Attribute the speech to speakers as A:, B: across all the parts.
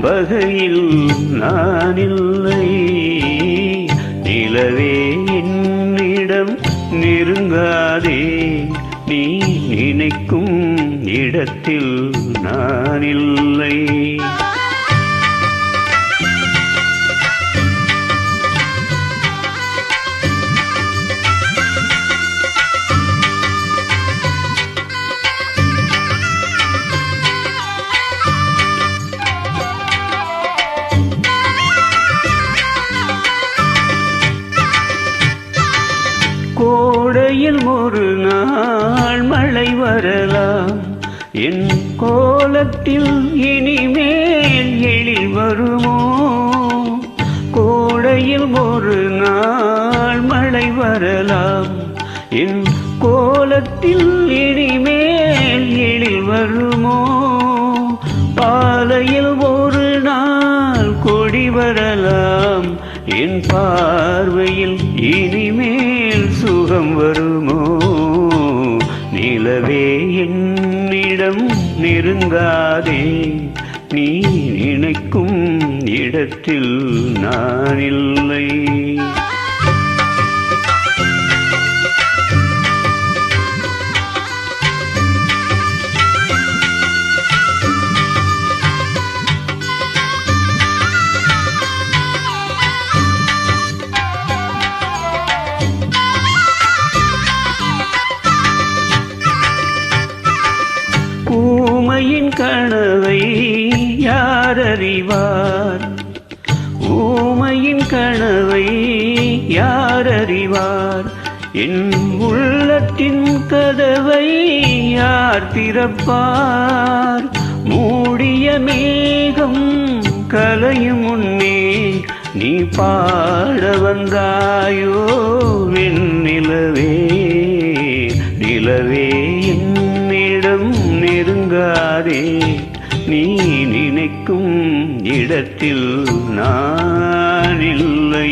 A: வகையில் நான் இல்லை நிலவே என்னிடம் நெருங்காதே. நீ நினைக்கும் இடத்தில் நான் இல்லை கோடையில் ஒரு நாள் மழை வரலாம். என் கோலத்தில் இனிமேல் எழில் வருமோ? கோடையில் ஒரு நாள் மழை வரலாம். என் கோலத்தில் இனிமேல் எழில் வருமோ? பாலையில் ஒரு நாள் கொடி வரலாம். என் பார்வையில் இனிமேல் துன்பம் வருமோ? நிலவே என்னிடம் நெருங்காதே. நீ நினைக்கும் இடத்தில் நான் இல்லை கனவை யார் அறிவார் ஊமையின் கனவை யார் அறிவார் என் உள்ளத்தின் கதவை யார் திறப்பார்? மூடிய மேகம் கலையும் முன்னே நீ பாட வந்தாயோ வெண்ணிலவே. நெருங்காதே நீ நினைக்கும் இடத்தில் நான் இல்லை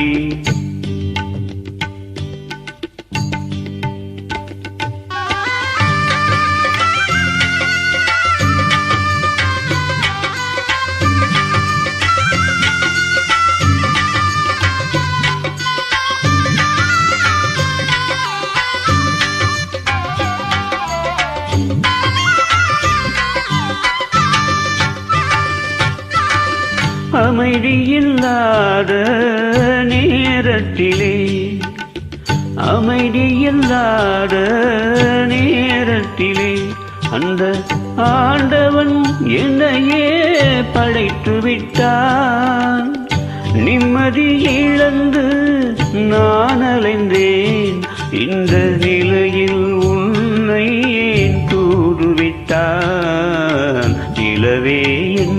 A: அமைதியில்லாத நேரத்திலே அமைதியில்லாத நேரத்திலே அந்த ஆண்டவன் என்னையே படைத்து விட்டான் நிம்மதி இழந்து நான் அலைந்தேன் இந்த நிலையில் உன்னை ஏன் தூதுவிட்டான்? நிலவே என்